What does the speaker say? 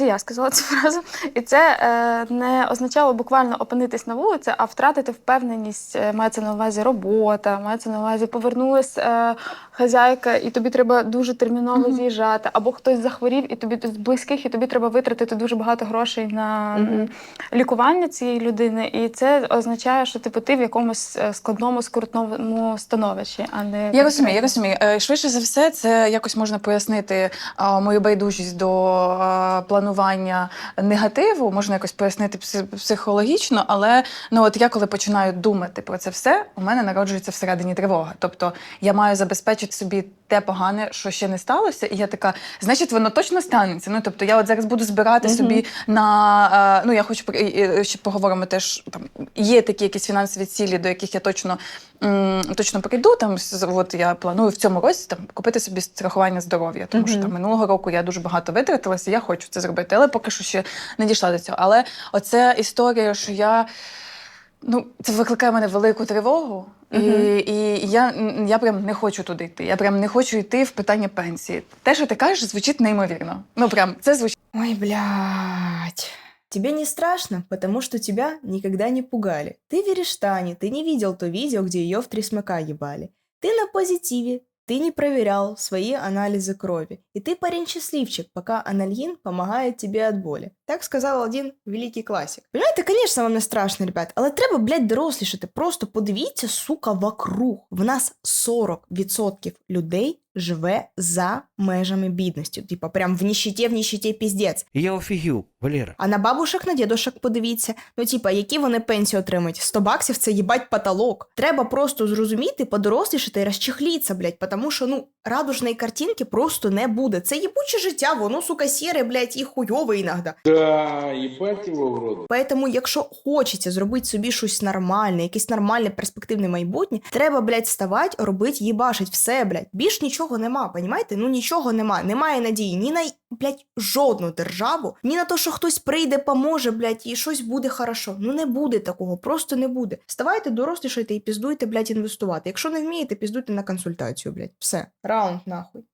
Це я сказала цю фразу. І це е, не означало буквально опинитись на вулиці, а втратити впевненість. Е, Мається на увазі робота, мається на увазі повернулась е, хазяйка, і тобі треба дуже терміново Мгм. з'їжджати, або хтось захворів, і тобі з близьких, і тобі треба витратити дуже багато грошей на Мгм. лікування цієї людини. І це означає, що типу ти в якомусь е, складному, скрутному становищі, а не Я розумію, я розумію. Е, Швидше за все, це якось можна пояснити мою байдужість до а, планування негативу, можна якось пояснити пси- психологічно, але ну от я коли починаю думати про це все, у мене народжується всередині тривога. Тобто я маю забезпечити собі те погане, що ще не сталося, і я така, значить, воно точно станеться. Ну тобто, я от зараз буду збирати Мгм. собі на е, ну я хочу ще поговоримо теж там. Є такі якісь фінансові цілі, до яких я точно м, точно прийду. Там от я планую в цьому році там купити собі страхування здоров'я, тому що там минулого року я дуже багато витратилася. Я хочу це зробити, але поки що ще не дійшла до цього. Але оця історія, що я. Ну, це викликає в мене велику тривогу, і, Мгм. і я, я прям не хочу туди йти. Я прям не хочу йти в питання пенсії. Те, що ти кажеш, звучить неймовірно. Ну прям це звучить. Ой, блядь. Тебе не страшно, потому что тебя никогда не пугали. Ты веришь Тане, ты не видел то видео, где ее в три смока ебали. Ты на позитиве, ты не проверял свои анализы крови. И ты парень-счастливчик, пока анальгин помогает тебе от боли. Так сказал один великий классик. Понимаете, конечно, вам не страшно, ребят, але треба, блядь, дорослішати. Просто подивіться, сука, вокруг. В нас 40% людей живе за межами бідності. Типа прям в нищеті, в нищеті піздець. Я офігів, Валера. А на бабушек, на дідушек подивіться. Ну, типа, які вони пенсію отримують? 100 баксів це їбать потолок. Треба просто зрозуміти, подорослішати і розчехліться, блядь, тому що ну радужної картинки просто не буде. Це їбуче життя, воно сука сіре, блядь, і хуйове іноді. Да, ебать его в рот. Поэтому, якщо хочеться зробити собі щось нормальне, якесь нормальне перспективне майбутнє, треба, блядь, вставати, робити, їбашить все, блядь. Більш нічого нема, понімаєте? Ну нічого нема. Немає надії ні на блядь, жодну державу, ні на те, що хтось прийде, поможе, блядь, і щось буде хорошо. Ну не буде такого, просто не буде. Ставайте дорослішайте і піздуйте, блядь, інвестувати. Якщо не вмієте, піздуйте на консультацію, блядь. Все. Раунд нахуй.